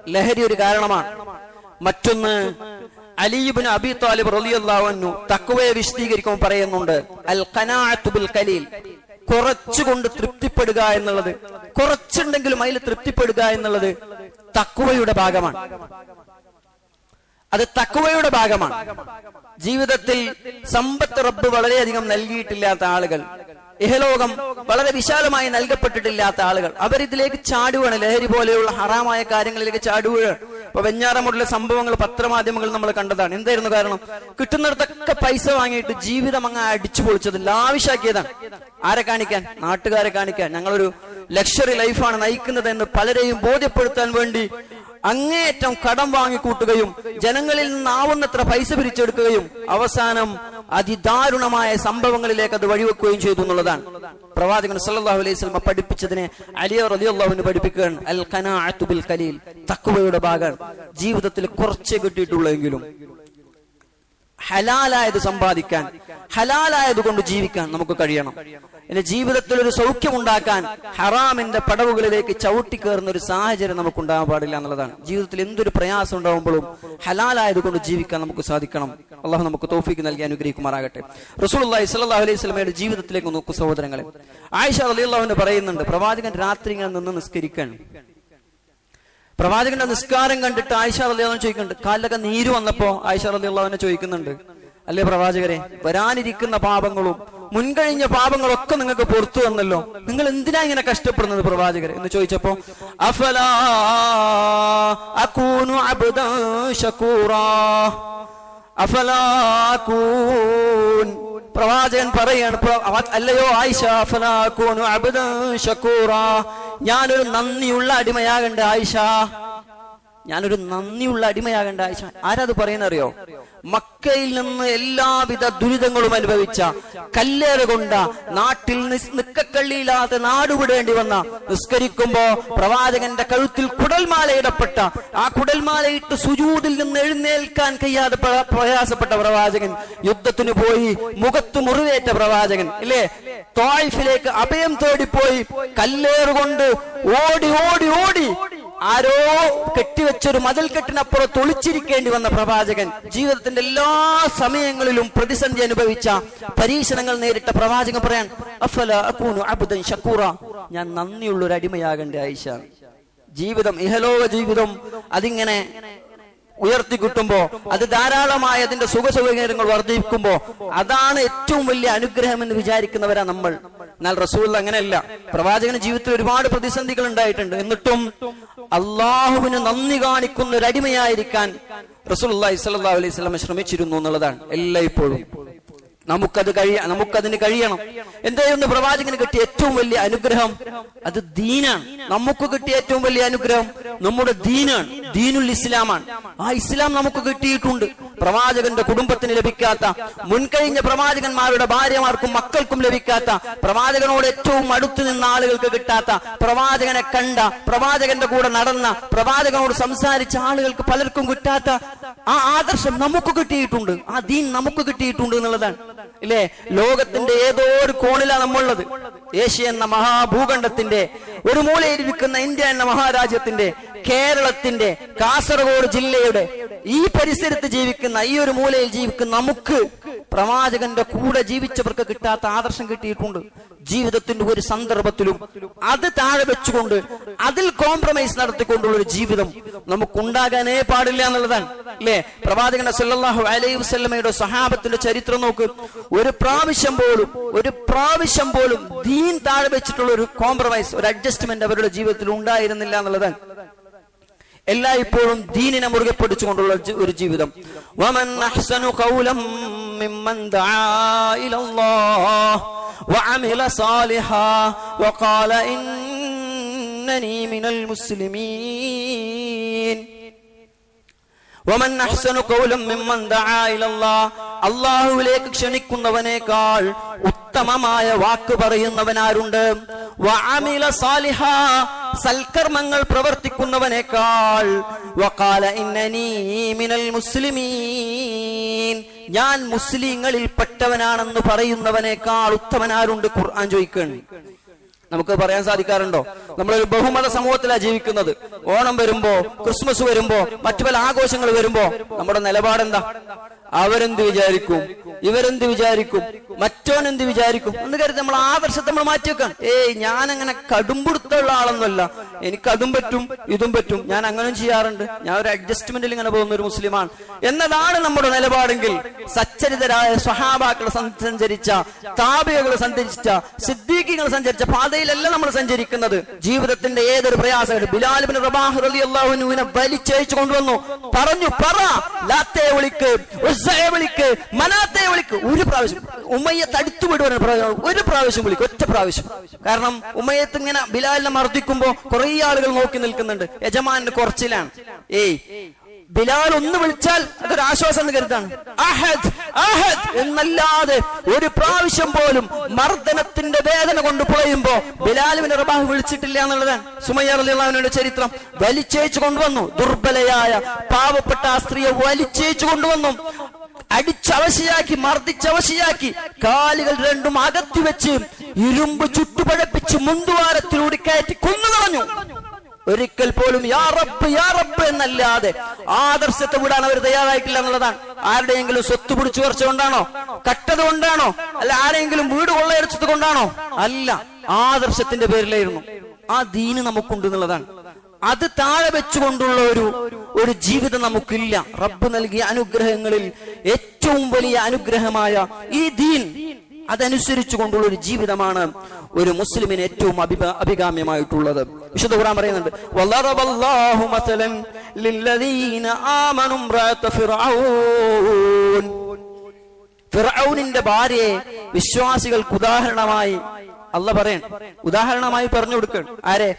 ലഹരി ഒരു കാരണമാണ്. മറ്റൊന്ന് അലീബിന് അബി താലിബ് റളിയല്ലാഹു തക്കുവയെ വിശദീകരിക്കുമ്പോൾ പറയുന്നുണ്ട് അൽ ഖനാഅത്തു കലീൽ കുറച്ചുകൊണ്ട് തൃപ്തിപ്പെടുക എന്നുള്ളത് കുറച്ചുണ്ടെങ്കിലും അതിൽ തൃപ്തിപ്പെടുക എന്നുള്ളത് തക്കുവയുടെ ഭാഗമാണ്. അത് തക്കുവയുടെ ഭാഗമാണ്. ജീവിതത്തിൽ സമ്പത്ത് റബ്ബ് വളരെയധികം നൽകിയിട്ടില്ലാത്ത ആളുകൾ ഇഹലോകം വളരെ വിശാലമായി നൽകപ്പെട്ടിട്ടില്ലാത്ത ആളുകൾ അവരിതിലേക്ക് ചാടുകയാണ് ലഹരി പോലെയുള്ള ഹറാമായ കാര്യങ്ങളിലേക്ക് ചാടുകയാണ് ഇപ്പൊ വെഞ്ഞാറമൂടിലെ സംഭവങ്ങൾ പത്രമാധ്യമങ്ങൾ നമ്മൾ കണ്ടതാണ്. എന്തായിരുന്നു കാരണം? കിട്ടുന്നിടത്തൊക്കെ പൈസ വാങ്ങിയിട്ട് ജീവിതം അങ്ങ് അടിച്ചു പൊളിച്ചത് ലാവിശാക്കിയതാണ് ആരെ കാണിക്കാൻ? നാട്ടുകാരെ കാണിക്കാൻ. ഞങ്ങളൊരു ലക്ഷറി ലൈഫാണ് നയിക്കുന്നത് എന്ന് പലരെയും ബോധ്യപ്പെടുത്താൻ വേണ്ടി അങ്ങേയറ്റം കടം വാങ്ങിക്കൂട്ടുകയും ജനങ്ങളിൽ നിന്നാവുന്നത്ര പൈസ പിരിച്ചെടുക്കുകയും അവസാനം അതിദാരുണമായ സംഭവങ്ങളിലേക്ക് അത് വഴിവെക്കുകയും ചെയ്തു എന്നുള്ളതാണ്. പ്രവാചകൻ സല്ലാഹു അലൈഹി വസല്ലം പഠിപ്പിച്ചതിനെ അലിയ റളിയല്ലാഹുവിന് പഠിപ്പിക്കുകയാണ്. അൽ ഖനാഅത്തു ബിൽ ഖലീൽ തഖ്വയുടെ ഭാഗമാണ്. ജീവിതത്തിൽ കുറച്ചേ കിട്ടിയിട്ടുള്ളെങ്കിലും ഹലാലായത് സമ്പാദിക്കാൻ ഹലാലായത് കൊണ്ട് ജീവിക്കാൻ നമുക്ക് കഴിയണം. എന്റെ ജീവിതത്തിൽ ഒരു സൗഖ്യമുണ്ടാക്കാൻ ഹറാമിന്റെ പടവുകളിലേക്ക് ചവിട്ടി കയറുന്ന ഒരു സാഹചര്യം നമുക്ക് ഉണ്ടാകാൻ പാടില്ല എന്നുള്ളതാണ്. ജീവിതത്തിൽ എന്തൊരു പ്രയാസം ഉണ്ടാകുമ്പോഴും ഹലാലായത് കൊണ്ട് ജീവിക്കാൻ നമുക്ക് സാധിക്കണം. അള്ളാഹു നമുക്ക് തോഫിക്ക് നൽകി അനുഗ്രഹിക്കുമാറാകട്ടെ. റസൂലുള്ളാഹി സ്വല്ലല്ലാഹു അലൈഹി സ്വലമയുടെ ജീവിതത്തിലേക്ക് നോക്കൂ സഹോദരങ്ങളെ. ആയിഷ റളിയല്ലാഹുവിന് പറയുന്നുണ്ട് പ്രവാചകൻ രാത്രി ഇങ്ങനെ നിന്ന് നിസ്കരിക്കാൻ. പ്രവാചകന്റെ നിസ്കാരം കണ്ടിട്ട് ആയിഷ റളിയല്ലാഹു ചോദിക്കുന്നുണ്ട് കാലിലൊക്കെ നീര് വന്നപ്പോ ആയിഷ അള്ളാഹുവിനെ ചോദിക്കുന്നുണ്ട് അല്ലേ പ്രവാചകരെ വരാനിരിക്കുന്ന പാപങ്ങളും മുൻകഴിഞ്ഞ പാപങ്ങളൊക്കെ നിങ്ങൾക്ക് പുറത്തു വന്നല്ലോ. നിങ്ങൾ എന്തിനാ ഇങ്ങനെ കഷ്ടപ്പെടുന്നത് പ്രവാചകരെ? എന്ന് ചോദിച്ചപ്പോ അഫലാക്കൂൻ പ്രവാചകൻ പറയാണ് അല്ലയോ ആയിഷ ഷക്കൂറ ഞാനൊരു നന്ദിയുള്ള അടിമയാകണ്ട ആയിഷ. ഞാനൊരു നന്ദിയുള്ള അടിമയാകണ്ട ആയിഷ. ആരാ ആരാത് പറയുന്നറിയോ? മക്കയിൽ നിന്ന് എല്ലാവിധ ദുരിതങ്ങളും അനുഭവിച്ച കല്ലേറ് കൊണ്ട നാട്ടിൽ നിക്കക്കള്ളിയില്ലാതെ നാടുവിടേണ്ടി വന്ന നിസ്കരിക്കുമ്പോ പ്രവാചകന്റെ കഴുത്തിൽ കുടൽമാല ഇടപ്പെട്ട ആ കുടൽമാലയിട്ട് സുജൂതിൽ നിന്ന് എഴുന്നേൽക്കാൻ കഴിയാതെ പ്രയാസപ്പെട്ട പ്രവാചകൻ യുദ്ധത്തിന് പോയി മുഖത്ത് മുറിവേറ്റ പ്രവാചകൻ ഇല്ലേ? തോയിഫിലേക്ക് അഭയം തേടിപ്പോയി കല്ലേറുകൊണ്ട് ഓടി ഓടി ഓടി. ആരോ കെട്ടിവെച്ചൊരു മതിൽ കെട്ടിനപ്പുറം ഒളിച്ചിരിക്കേണ്ടി വന്ന പ്രവാചകൻ ജീവിതത്തിന്റെ എല്ലാ സമയങ്ങളിലും പ്രതിസന്ധി അനുഭവിച്ച പരീക്ഷണങ്ങൾ നേരിട്ട പ്രവാചകൻ പറയാൻ അഫല അബുദൻ ഷക്കൂറ ഞാൻ നന്ദിയുള്ള ഒരു അടിമയാകേണ്ട ആയിഷ. ജീവിതം ഇഹലോക ജീവിതം അതിങ്ങനെ ഉയർത്തി കിട്ടുമ്പോ അത് ധാരാളമായ അതിന്റെ സുഖ സൗകര്യങ്ങൾ വർദ്ധിക്കുമ്പോ അതാണ് ഏറ്റവും വലിയ അനുഗ്രഹം എന്ന് വിചാരിക്കുന്നവരാ നമ്മൾ. എന്നാൽ റസൂൽ അങ്ങനെയല്ല. പ്രവാചകന് ജീവിതത്തിൽ ഒരുപാട് പ്രതിസന്ധികൾ ഉണ്ടായിട്ടുണ്ട്. എന്നിട്ടും അള്ളാഹുവിന് നന്ദി കാണിക്കുന്ന ഒരു അടിമയായിരിക്കാൻ സ്വല്ലല്ലാഹു അലൈഹി വസല്ലം ശ്രമിച്ചിരുന്നു എന്നുള്ളതാണ് എല്ലായ്പ്പോഴും. നമുക്കത് കഴിയ നമുക്കതിന് കഴിയണം. എന്തായിരുന്നു പ്രവാചകന് കിട്ടിയ ഏറ്റവും വലിയ അനുഗ്രഹം? അത് ദീനാണ്. നമുക്ക് കിട്ടിയ ഏറ്റവും വലിയ അനുഗ്രഹം നമ്മുടെ ദീനാണ്. ദീനുൽ ഇസ്ലാമാണ്. ആ ഇസ്ലാം നമുക്ക് കിട്ടിയിട്ടുണ്ട്. പ്രവാചകന്റെ കുടുംബത്തിന് ലഭിക്കാത്ത മുൻകഴിഞ്ഞ പ്രവാചകന്മാരുടെ ഭാര്യമാർക്കും മക്കൾക്കും ലഭിക്കാത്ത പ്രവാചകനോട് ഏറ്റവും അടുത്തു നിന്ന ആളുകൾക്ക് കിട്ടാത്ത പ്രവാചകനെ കണ്ട പ്രവാചകന്റെ കൂടെ നടന്ന പ്രവാചകനോട് സംസാരിച്ച ആളുകൾക്ക് പലർക്കും കിട്ടാത്ത ആ ആദർശം നമുക്ക് കിട്ടിയിട്ടുണ്ട്. ആ ദീൻ നമുക്ക് കിട്ടിയിട്ടുണ്ട് എന്നുള്ളതാണ്. ഇല്ലേ? ലോകത്തിന്റെ ഏതോ ഒരു കോണിലാണ് നമ്മളുള്ളത്. ഏഷ്യ എന്ന മഹാഭൂഖണ്ഡത്തിന്റെ ഒരു മൂലയിലിരിക്കുന്ന ഇന്ത്യ എന്ന മഹാരാജ്യത്തിന്റെ കേരളത്തിന്റെ കാസർഗോഡ് ജില്ലയുടെ ഈ പരിസരത്ത് ജീവിക്കുന്ന ഈ ഒരു മൂലയിൽ ജീവിക്കുന്ന നമുക്ക് പ്രവാചകന്റെ കൂടെ ജീവിച്ചവർക്ക് കിട്ടാത്ത ആദർശം കിട്ടിയിട്ടുണ്ട്. ജീവിതത്തിന്റെ ഒരു സന്ദർഭത്തിലും അത് താഴെ വെച്ചുകൊണ്ട് അതിൽ കോംപ്രമൈസ് നടത്തിക്കൊണ്ടുള്ള ഒരു ജീവിതം നമുക്കുണ്ടാകാനേ പാടില്ല എന്നുള്ളതാണ്. അല്ലേ? പ്രവാചകന്റെ സല്ലാഹു അലൈഹി വസ്ലമയുടെ സഹാബത്തിന്റെ ചരിത്രം നോക്ക്. ഒരു പ്രാവശ്യം പോലും ഒരു പ്രാവശ്യം പോലും ദീൻ താഴെ വെച്ചിട്ടുള്ള ഒരു കോംപ്രമൈസ് ഒരു അഡ്ജസ്റ്റ്മെന്റ് അവരുടെ ജീവിതത്തിൽ ഉണ്ടായിരുന്നില്ല എന്നുള്ളതാണ്. എല്ലായ്പ്പോഴും ദീനിനെ മുറുകെ പിടിച്ചുകൊണ്ടുള്ള ഒരു ജീവിതം. വമൻ ദആ വഖാല ഇന്നനി മിനൽ മുസ്ലിമീൻ. അല്ലാഹുവിലേക്ക് ക്ഷണിക്കുന്നവനേക്കാൾ ഉത്തമമായ വാക്ക് പറയുന്നവനാരുണ്ട്. സൽക്കർമ്മങ്ങൾ പ്രവർത്തിക്കുന്നവനേക്കാൾ. മുസ്ലിമീൻ ഞാൻ മുസ്ലിങ്ങളിൽ പെട്ടവനാണെന്ന് പറയുന്നവനേക്കാൾ ഉത്തമനാരുണ്ട് ഖുർആൻ ചോദിക്കുകയാണ്. നമുക്ക് പറയാൻ സാധിക്കാറുണ്ടോ? നമ്മളൊരു ബഹുമത സമൂഹത്തിലാണ് ജീവിക്കുന്നത്. ഓണം വരുമ്പോ ക്രിസ്മസ് വരുമ്പോ മറ്റു പല ആഘോഷങ്ങൾ വരുമ്പോ നമ്മുടെ നിലപാടെന്താ? അവരെന്ത് വിചാരിക്കും? ഇവരെന്ത് വിചാരിക്കും? മറ്റോൻ എന്ത് വിചാരിക്കും? എന്ന് കരുതി നമ്മൾ ആദർശത്തെ നമ്മൾ മാറ്റി മാറ്റിവെക്കാം ഏയ് ഞാൻ അങ്ങനെ കടുംപിടുത്തുള്ള ആളൊന്നുമല്ല. എനിക്ക് അതും പറ്റും ഇതും പറ്റും. ഞാൻ അങ്ങനെ ചെയ്യാറുണ്ട്. ഞാൻ ഒരു അഡ്ജസ്റ്റ്മെന്റിൽ ഇങ്ങനെ പോകുന്ന ഒരു മുസ്ലിമാണ്. എന്നതാണ് നമ്മുടെ നിലപാടെങ്കിൽ സച്ചരിതരായ സ്വഹാബാക്കൾ സഞ്ചരിച്ച താപികകൾ സഞ്ചരിച്ച സിദ്ദീഖികൾ സഞ്ചരിച്ച പാതയിലല്ല നമ്മൾ സഞ്ചരിക്കുന്നത്. ജീവിതത്തിന്റെ ഏതൊരു പ്രയാസമായിട്ട് ബിലാലിബിൻ റബാഹ് റളിയല്ലാഹുവിനെ വലിച്ചയച്ചു കൊണ്ടുവന്നു. പറഞ്ഞു പറ ലാത്തയെ വിളിക്ക് ഉസ്സയെ വിളിക്ക് മനാത്തെ വിളിക്ക്. ഒരു പ്രാവശ്യം. ഉമ്മയെ തടുത്തു വിടുവാൻ ഒരു പ്രാവശ്യം. വിളിക്കും. ഒറ്റ പ്രാവശ്യം. കാരണം ഉമ്മയത്ത് ഇങ്ങനെ ബിലാലിനെ മർദ്ദിക്കുമ്പോ കുറെ ആളുകൾ നോക്കി നിൽക്കുന്നുണ്ട്. യജമാന്റെ കുറച്ചിലാണ്. ഏയ് ബിലാൽ ഒന്ന് വിളിച്ചാൽ അതൊരു ആശ്വാസം എന്ന് കരുതാണ്. അഹദ് അഹദ് എന്നല്ലാതെ ഒരു പ്രാവശ്യം പോലും മർദ്ദനത്തിന്റെ വേദന കൊണ്ട് പുളയുമ്പോ ബിലാലുവിനെ റബാഹ് വിളിച്ചിട്ടില്ല എന്നുള്ളതാണ്. സുമയ്യ റളിയല്ലാഹുവിന്റെ ചരിത്രം. വലിച്ചേച്ചു കൊണ്ടുവന്നു. ദുർബലയായ പാവപ്പെട്ട ആ സ്ത്രീയെ വലിച്ചേച്ചു കൊണ്ടുവന്നു. അടിച്ചവശയാക്കി മർദ്ദിച്ചവശയാക്കി കാലുകൾ രണ്ടും അകത്തി വെച്ച് ഇരുമ്പ് ചുട്ടുപഴപ്പിച്ച് മുന്തുവാരത്തിലൂടെ കയറ്റി കൊന്നുകളഞ്ഞു ഒരിക്കൽ പോലും യാ റബ്ബ് യാ റബ്ബ് എന്നല്ലാതെ ആദർശത്തെ വിടാൻ അവർ തയ്യാറായിട്ടില്ല എന്നുള്ളതാണ്. ആരുടെയെങ്കിലും സ്വത്ത് പിടിച്ചു കുറച്ചുകൊണ്ടാണോ കട്ടത് കൊണ്ടാണോ? അല്ല ആരെങ്കിലും വീട് കൊള്ളയടിച്ചത് കൊണ്ടാണോ? അല്ല ആദർശത്തിന്റെ പേരിലായിരുന്നു. ആ ദീന് നമുക്കുണ്ട് എന്നുള്ളതാണ്. അത് താഴെ വെച്ചുകൊണ്ടുള്ള ഒരു ഒരു ജീവിതം നമുക്കില്ല. റബ്ബ് നൽകിയ അനുഗ്രഹങ്ങളിൽ ഏറ്റവും വലിയ അനുഗ്രഹമായ ഈ ദീൻ അതനുസരിച്ചു കൊണ്ടുള്ള ഒരു ജീവിതമാണ് ഒരു മുസ്ലിമിന് ഏറ്റവും അഭിക- അഭികാമ്യമായിട്ടുള്ളത്. വിശുദ്ധ ഖുർആൻ പറയുന്നുണ്ട് "വളറബല്ലാഹു മസലൻ للذين آمنوا امرأة فرعون ഫിറൌനിന്റെ ഭാര്യയെ വിശ്വാസികൾക്ക് ഉദാഹരണമായി അല്ല പറയൺ ഉദാഹരണമായി പറഞ്ഞു കൊടുക്കണം ആരെ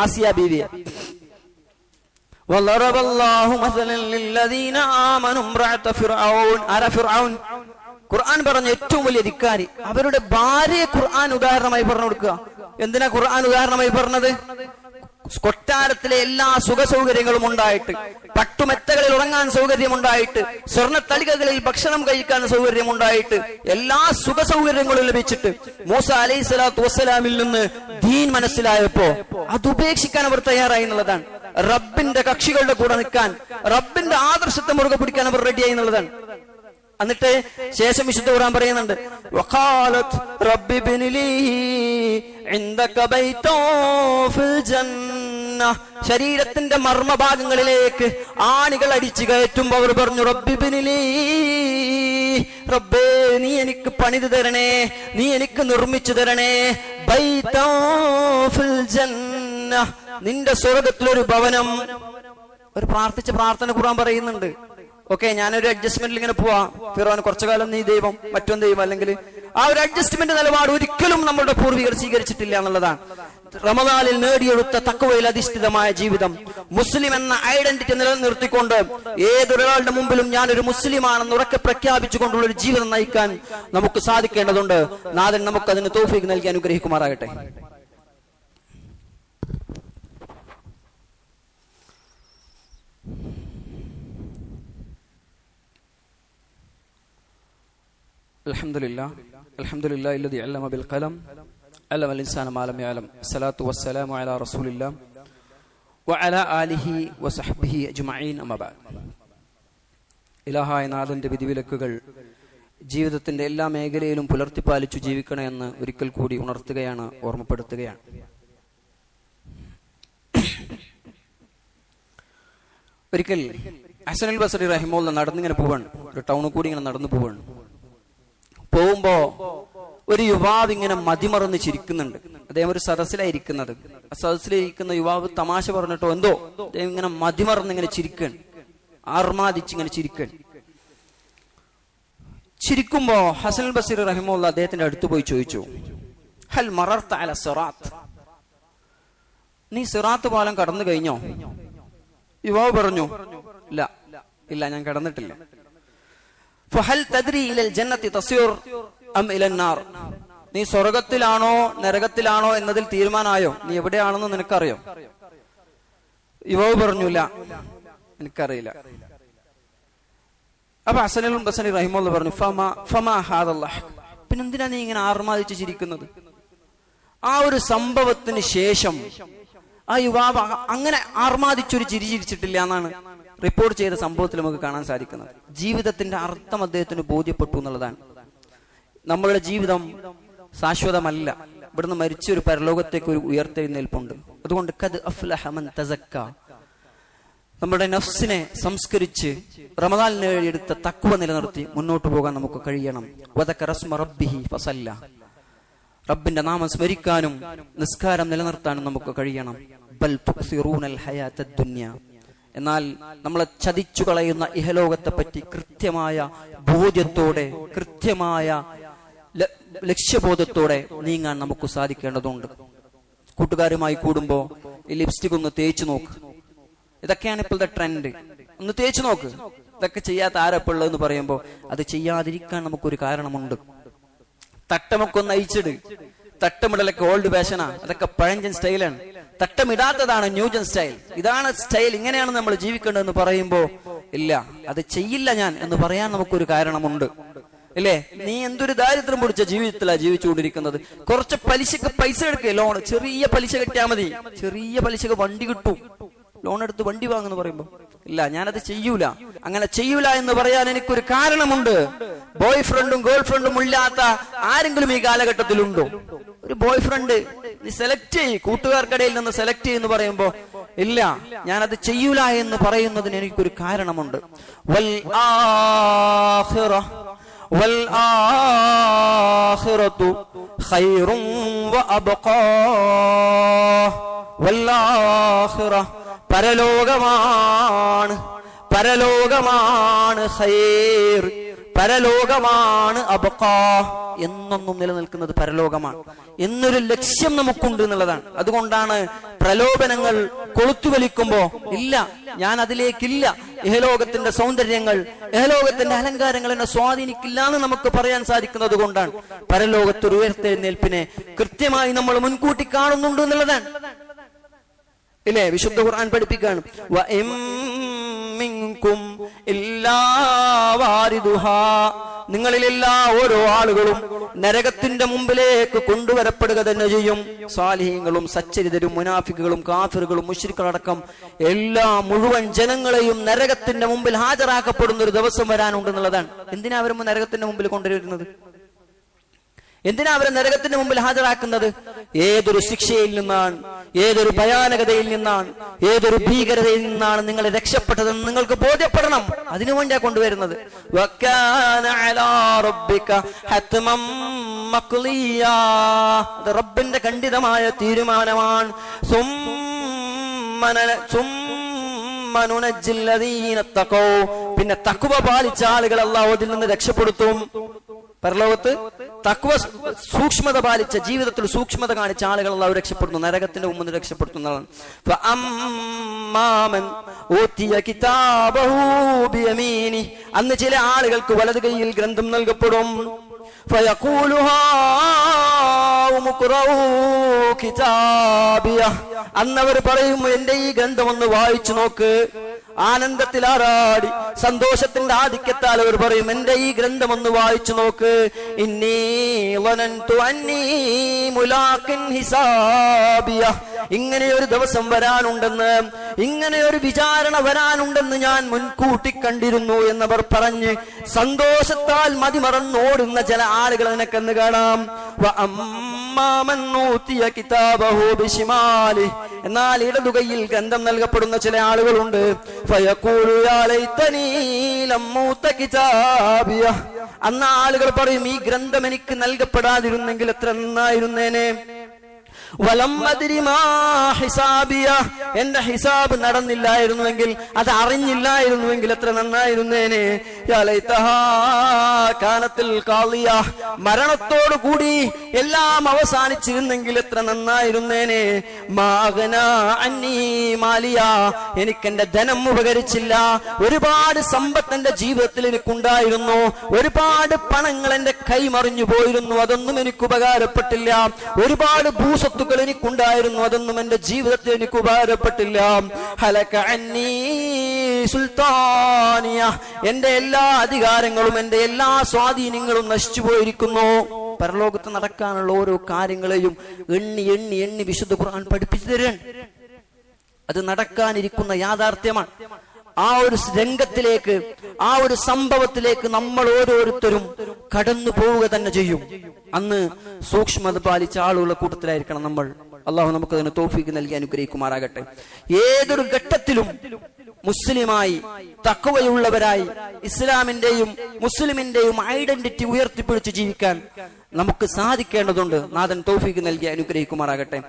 ആസിയ ബീവിയെ وضرب الله مثلا للذين آمنوا امرأة فرعون ആരാ ഫിർഔൻ ഖുർആൻ പറഞ്ഞ ഏറ്റവും വലിയ ധിക്കാരി അവരുടെ ഭാര്യയെ ഖുർആൻ ഉദാഹരണമായി പറഞ്ഞു കൊടുക്കുക എന്തിനാ ഖുർആൻ ഉദാഹരണമായി പറഞ്ഞത് കൊട്ടാരത്തിലെ എല്ലാ സുഖ സൗകര്യങ്ങളും ഉണ്ടായിട്ട് പട്ടുമെത്തകളിൽ ഉറങ്ങാൻ സൗകര്യമുണ്ടായിട്ട് സ്വർണത്തളികകളിൽ ഭക്ഷണം കഴിക്കാൻ സൗകര്യമുണ്ടായിട്ട് എല്ലാ സുഖ സൗകര്യങ്ങളും ലഭിച്ചിട്ട് മൂസ അലൈഹി സ്വലാത്തു വസ്സലാമിൽ നിന്ന് ദീൻ മനസ്സിലായപ്പോ അത് ഉപേക്ഷിക്കാൻ അവർ തയ്യാറായി എന്നുള്ളതാണ്. റബ്ബിന്റെ കക്ഷികളുടെ കൂടെ നിൽക്കാൻ റബ്ബിന്റെ ആദർശത്തെ മുറുകെ പിടിക്കാൻ അവർ റെഡിയായി എന്നുള്ളതാണ്. എന്നിട്ട് ശേഷം വിശുദ്ധ ഖുർആൻ പറയുന്നുണ്ട് വഖാലത് റബ്ബി ബിനിലി ഇൻദക ഫിൽ ജന്ന. ശരീരത്തിന്റെ മർമ്മഭാഗങ്ങളിലേക്ക് ആണികൾ അടിച്ചു കയറ്റുമ്പോൾ അവർ പറഞ്ഞു റബ്ബി റബ്ബേ നീ എനിക്ക് പണിത് തരണേ നീ എനിക്ക് നിർമ്മിച്ചു തരണേ ഫിൽ ജന്ന. നിന്റെ സ്വർഗത്തിലൊരു ഭവനം. ഒരു പ്രാർത്ഥിച്ച പ്രാർത്ഥന ഖുർആൻ പറയുന്നുണ്ട് ഓക്കെ ഞാനൊരു അഡ്ജസ്റ്റ്മെന്റിൽ ഇങ്ങനെ പോവാ. ഫിറോൻ കുറച്ചു കാലം നീ ദൈവം മറ്റൊന്ന് ദൈവം അല്ലെങ്കിൽ ആ ഒരു അഡ്ജസ്റ്റ്മെന്റ് നിലപാട് ഒരിക്കലും നമ്മുടെ പൂർവികർ സ്വീകരിച്ചിട്ടില്ല എന്നുള്ളതാണ്. റമദാനിൽ നേടിയെടുത്ത തക്കവയിൽ അധിഷ്ഠിതമായ ജീവിതം മുസ്ലിം എന്ന ഐഡന്റിറ്റി നിലനിർത്തിക്കൊണ്ട് ഏതൊരാളുടെ മുമ്പിലും ഒരു മുസ്ലിമാണെന്ന് ഉറക്കെ പ്രഖ്യാപിച്ചുകൊണ്ടുള്ള ഒരു ജീവിതം നയിക്കാൻ നമുക്ക് സാധിക്കേണ്ടതുണ്ട്. നാഥൻ നമുക്ക് അതിന് തോഫീക്ക് നൽകി അനുഗ്രഹിക്കുമാറാകട്ടെ. الحمد لله الحمد لله الذي علم بالقلم علم الإنسان ما لم يعلم الصلاة والسلام على رسول الله وعلى آله وصحبه أجمعين أما بعد ഇലാഹായ നാഥന്റെ വിധിവിലക്കുകൾ ജീവിതത്തിന്റെ എല്ലാ മേഖലയിലും പുലർത്തിപ്പാലിച്ചു ജീവിക്കണമെന്ന് ഒരിക്കൽ കൂടി ഉണർത്തുകയാണ് ഓർമ്മപ്പെടുത്തുകയാണ് ഒരിക്കൽ ഹസനുൽ ബസറി റഹിമോല്ല നടന്നിങ്ങനെ പോവാണ് ഒരു ടൗണിൽ കൂടി ഇങ്ങനെ നടന്നു പോവാണ് പോകുമ്പോ ഒരു യുവാവ് ഇങ്ങനെ മതിമറന്ന് ചിരിക്കുന്നുണ്ട്. അദ്ദേഹം ഒരു സദസ്സിലായിരിക്കുന്നത് ആ സദസ്സിലിരിക്കുന്ന യുവാവ് തമാശ പറഞ്ഞിട്ടോ എന്തോ? അദ്ദേഹം ഇങ്ങനെ മതിമറന്ന് ഇങ്ങനെ ചിരിക്കൺ ആർമാദിച്ച് ഇങ്ങനെ ചിരിക്കൺ ചിരിക്കുമ്പോ ഹസൻ ബസീർ റഹിമുള്ള അദ്ദേഹത്തിന്റെ അടുത്ത് പോയി ചോദിച്ചു ഹൽ മറർത്ത അല സിറാത്ത്? നീ സിറാത്ത് പാലം കടന്നു കഴിഞ്ഞോ? യുവാവ് പറഞ്ഞു ഇല്ല ഇല്ല ഞാൻ കടന്നിട്ടില്ല. നീ സ്വർഗത്തിലാണോ നരകത്തിലാണോ എന്നതിൽ തീരുമാനമായോ? നീ എവിടെയാണെന്ന് നിനക്കറിയോ? യുവാവ് പറഞ്ഞില്ല. എനിക്കറിയില്ല. അപ്പൊ അസനുൽ ബസനി റഹിമുള്ള പറഞ്ഞു ഫമ ഫമ ഹാദല്ലാഹ്. പിന്നെന്തിനാ നീ ഇങ്ങനെ ആർമാദിച്ച് ചിരിക്കുന്നത്? ആ ഒരു സംഭവത്തിന് ശേഷം ആ യുവാവ് അങ്ങനെ ആർമാദിച്ചൊരു ചിരി ചിരിച്ചിട്ടില്ല എന്നാണ് റിപ്പോർട്ട് ചെയ്ത സംഭവത്തിൽ നമുക്ക് കാണാൻ സാധിക്കുന്നത്. ജീവിതത്തിന്റെ അർത്ഥം അദ്ദേഹത്തിന് ബോധ്യപ്പെട്ടു എന്നുള്ളതാണ്. നമ്മളുടെ ജീവിതം ശാശ്വതമല്ല. ഇവിടുന്ന് മരിച്ച ഒരു പരലോകത്തേക്ക് ഒരു ഉയർത്തെഴുന്നേൽപ്പുണ്ട്. അതുകൊണ്ട് കത് അഫ്ലഹമൻ തസക്ക. നമ്മുടെ നഫ്സിനെ സംസ്കരിച്ച് റമദാൻ നേടിയെടുത്ത തക്കുവ നിലനിർത്തി മുന്നോട്ട് പോകാൻ നമുക്ക് കഴിയണം. റബ്ബിഹി ഫസല്ല. റബ്ബിന്റെ നാമം സ്മരിക്കാനും നിസ്കാരം നിലനിർത്താനും നമുക്ക് കഴിയണം. ബൽ ദുനിയ. എന്നാൽ നമ്മളെ ചതിച്ചു കളയുന്ന ഇഹലോകത്തെ പറ്റി കൃത്യമായ ബോധ്യത്തോടെ കൃത്യമായ ലക്ഷ്യബോധത്തോടെ നീങ്ങാൻ നമുക്ക് സാധിക്കേണ്ടതുണ്ട്. കൂട്ടുകാരുമായി കൂടുമ്പോ ഈ ലിപ്സ്റ്റിക് ഒന്ന് തേച്ചു നോക്ക്. ഇതൊക്കെയാണ് ഇപ്പോഴത്തെ ട്രെൻഡ്. ഒന്ന് തേച്ചു നോക്ക്. ഇതൊക്കെ ചെയ്യാത്ത ആരപ്പുള്ളതെന്ന് പറയുമ്പോൾ അത് ചെയ്യാതിരിക്കാൻ നമുക്കൊരു കാരണമുണ്ട്. തട്ടമൊക്കെ ഒന്ന് അയച്ചിട് തട്ടമിടലൊക്കെ ഓൾഡ് ഫാഷനാ അതൊക്കെ പഴഞ്ചൻ സ്റ്റൈലാണ് തട്ടമിടാത്തതാണ് ന്യൂജൻ സ്റ്റൈൽ. ഇതാണ് സ്റ്റൈൽ ഇങ്ങനെയാണ് നമ്മൾ ജീവിക്കേണ്ടതെന്ന് പറയുമ്പോ ഇല്ല അത് ചെയ്യില്ല ഞാൻ എന്ന് പറയാൻ നമുക്കൊരു കാരണമുണ്ട്. അല്ലേ നീ എന്തൊരു ദാരിദ്ര്യം പിടിച്ച ജീവിതത്തിലാണ് ജീവിച്ചുകൊണ്ടിരിക്കുന്നത്? കുറച്ച് പലിശക്ക് പൈസ എടുക്കുക ലോൺ. ചെറിയ പലിശ കിട്ടിയാൽ മതി. ചെറിയ പലിശക്ക് വണ്ടി കിട്ടും. ലോൺ എടുത്ത് വണ്ടി വാങ്ങുന്നു പറയുമ്പോ. ഇല്ല ഞാനത് ചെയ്യൂല. അങ്ങനെ ചെയ്യൂല എന്ന് പറയാൻ എനിക്കൊരു കാരണമുണ്ട്. ബോയ് ഫ്രണ്ടും ഗേൾ ഫ്രണ്ടും ഇല്ലാത്ത ആരെങ്കിലും ഈ കാലഘട്ടത്തിലുണ്ടോ? ഒരു ബോയ് ഫ്രണ്ട് നീ സെലക്ട് ചെയ്യ്. കൂട്ടുകാർക്കിടയിൽ നിന്ന് സെലക്ട് ചെയ്യുന്നു പറയുമ്പോ ഇല്ല ഞാനത് ചെയ്യൂല എന്ന് പറയുന്നതിന് എനിക്കൊരു കാരണമുണ്ട്. വൽ വൽ ഖൈറും വൽ ആഖിറ. പരലോകമാണ്. പരലോകമാണ് ഹൈർ പരലോകമാണ് അബക്കാ എന്നൊന്നും നിലനിൽക്കുന്നത് പരലോകമാണ്. എന്നൊരു ലക്ഷ്യം നമുക്കുണ്ട് എന്നുള്ളതാണ്. അതുകൊണ്ടാണ് പ്രലോഭനങ്ങൾ കൊളുത്തു വലിക്കുമ്പോ ഇല്ല ഞാൻ അതിലേക്കില്ല. ഇഹലോകത്തിന്റെ സൗന്ദര്യങ്ങൾ ഇഹലോകത്തിന്റെ അലങ്കാരങ്ങൾ എന്നെ സ്വാധീനിക്കില്ല എന്ന് നമുക്ക് പറയാൻ സാധിക്കുന്നത് കൊണ്ടാണ്. പരലോകത്തൊരു ഉയർത്തെഴുന്നേൽപ്പിനെ കൃത്യമായി നമ്മൾ മുൻകൂട്ടി കാണുന്നുണ്ട് എന്നുള്ളതാണ്. ഇല്ലേ? വിശുദ്ധ ഖുർആൻ ഇല്ലാ നിങ്ങളിലെല്ലാ ഓരോ ആളുകളും നരകത്തിന്റെ മുമ്പിലേക്ക് കൊണ്ടുവരപ്പെടുക തന്നെ ചെയ്യും. സാലിഹ്യങ്ങളും സച്ചരിതരും മുനാഫിക്കുകളും കാഫിറുകളും മുഷിരിക്കളടക്കം എല്ലാ മുഴുവൻ ജനങ്ങളെയും നരകത്തിന്റെ മുമ്പിൽ ഹാജരാക്കപ്പെടുന്ന ഒരു ദിവസം വരാനുണ്ടെന്നുള്ളതാണ്. എന്തിനാ അവർ നരകത്തിന്റെ മുമ്പിൽ കൊണ്ടുവരുന്നത്? എന്തിനാ അവരെ നരകത്തിന്റെ മുമ്പിൽ ഹാജരാക്കുന്നത്? ഏതൊരു ശിക്ഷയിൽ നിന്നാണ് ഏതൊരു ഭയാനകതയിൽ നിന്നാണ് ഏതൊരു ഭീകരതയിൽ നിന്നാണ് നിങ്ങൾ രക്ഷപ്പെട്ടതെന്ന് നിങ്ങൾക്ക് ബോധ്യപ്പെടണം. അതിനുവേണ്ടിയാ കൊണ്ടുവരുന്നത്. റബ്ബിന്റെ ഖണ്ഡിതമായ തീരുമാനമാണ്. പിന്നെ തക്കുവ പാലിച്ച ആളുകൾ അതിൽ നിന്ന് രക്ഷപ്പെടുത്തും. പരലോകത്ത് തക്വ സൂക്ഷ്മത പാലിച്ച ജീവിതത്തിൽ സൂക്ഷ്മത കാണിച്ച ആളുകൾ അള്ളാഹു രക്ഷപ്പെടുന്നു. നരകത്തിന്റെ മുമ്പിൽ രക്ഷപ്പെടുത്തുന്നതാണ്. അന്ന് ചില ആളുകൾക്ക് വലത് കൈയിൽ ഗ്രന്ഥം നൽകപ്പെടും. അന്നവർ പറയും എന്റെ ഈ ഗ്രന്ഥം ഒന്ന് വായിച്ചു നോക്ക്. ആനന്ദത്തിൽ ആറാടി സന്തോഷത്തിന്റെ ആധിക്യത്താൽ അവർ പറയും എന്റെ ഈ ഗ്രന്ഥം ഒന്ന് വായിച്ചു നോക്ക്. ഇന്നീ ഇങ്ങനെ ഒരു ദിവസം വരാനുണ്ടെന്ന് ഇങ്ങനെ ഒരു വിചാരണ വരാനുണ്ടെന്ന് ഞാൻ മുൻകൂട്ടി കണ്ടിരുന്നു എന്നവർ പറഞ്ഞ് സന്തോഷത്താൽ മതിമറന്നോടുന്ന ചില ആളുകൾ നിനക്കെന്ന് കാണാം. എന്നാൽ ഇടതുകയിൽ ഗ്രന്ഥം നൽകപ്പെടുന്ന ചില ആളുകളുണ്ട്. അന്ന് ആളുകൾ പറയും ഈ ഗ്രന്ഥം എനിക്ക് നൽകപ്പെടാതിരുന്നെങ്കിൽ എത്ര നന്നായിരുന്നേനെ? എന്റെ ഹിസാബ് നടന്നില്ലായിരുന്നുവെങ്കിൽ അത് അറിഞ്ഞില്ലായിരുന്നുവെങ്കിൽ എത്ര നന്നായിരുന്നേനെ. കാനത്തിൽ കാളിയ. മരണത്തോടു കൂടി എല്ലാം അവസാനിച്ചിരുന്നെങ്കിൽ എത്ര നന്നായിരുന്നേനെ. മാഗന അന്നീ മാലിയ. എനിക്ക് എന്റെ ധനം ഉപകരിച്ചില്ല. ഒരുപാട് സമ്പത്ത് എന്റെ ജീവിതത്തിൽ എനിക്കുണ്ടായിരുന്നു. ഒരുപാട് പണങ്ങൾ എന്റെ കൈമറിഞ്ഞു പോയിരുന്നു. അതൊന്നും എനിക്ക് ഉപകാരപ്പെട്ടില്ല. ഒരുപാട് ഭൂസ്വത്തുക്കൾ എനിക്കുണ്ടായിരുന്നു അതൊന്നും എന്റെ ജീവിതത്തിൽ എനിക്ക് ഉപകാരപ്പെട്ടില്ല. ഹലക അന്നീ സുൽത്താനിയ എന്റെ എല്ലാ അധികാരങ്ങളും എന്റെ എല്ലാ സ്വാധീനങ്ങളും നശിച്ചു പോയിരിക്കുന്നു പരലോകത്ത് നടക്കാനുള്ള ഓരോ കാര്യങ്ങളെയും എണ്ണി എണ്ണി എണ്ണി വിശുദ്ധ ഖുർആൻ പഠിപ്പിച്ചു തരാൻ അത് നടക്കാനിരിക്കുന്ന യാഥാർത്ഥ്യമാണ്. ആ ഒരു രംഗത്തിലേക്ക് ആ ഒരു സംഭവത്തിലേക്ക് നമ്മൾ ഓരോരുത്തരും കടന്നു പോവുക തന്നെ ചെയ്യും. അന്ന് സൂക്ഷ്മത പാലിച്ച ആളുകളുടെ കൂട്ടത്തിലായിരിക്കണം നമ്മൾ. അള്ളാഹു നമുക്ക് അതിന് തോഫിക്ക് നൽകി അനുഗ്രഹിക്കുമാറാകട്ടെ. ഏതൊരു ഘട്ടത്തിലും മുസ്ലിമായി തക്കവയുള്ളവരായി ഇസ്ലാമിന്റെയും മുസ്ലിമിന്റെയും ഐഡന്റിറ്റി ഉയർത്തിപ്പിടിച്ച് ജീവിക്കാൻ നമുക്ക് സാധിക്കേണ്ടതുണ്ട്. നാഥൻ തോഫിക്ക് നൽകി അനുഗ്രഹിക്കുമാറാകട്ടെ.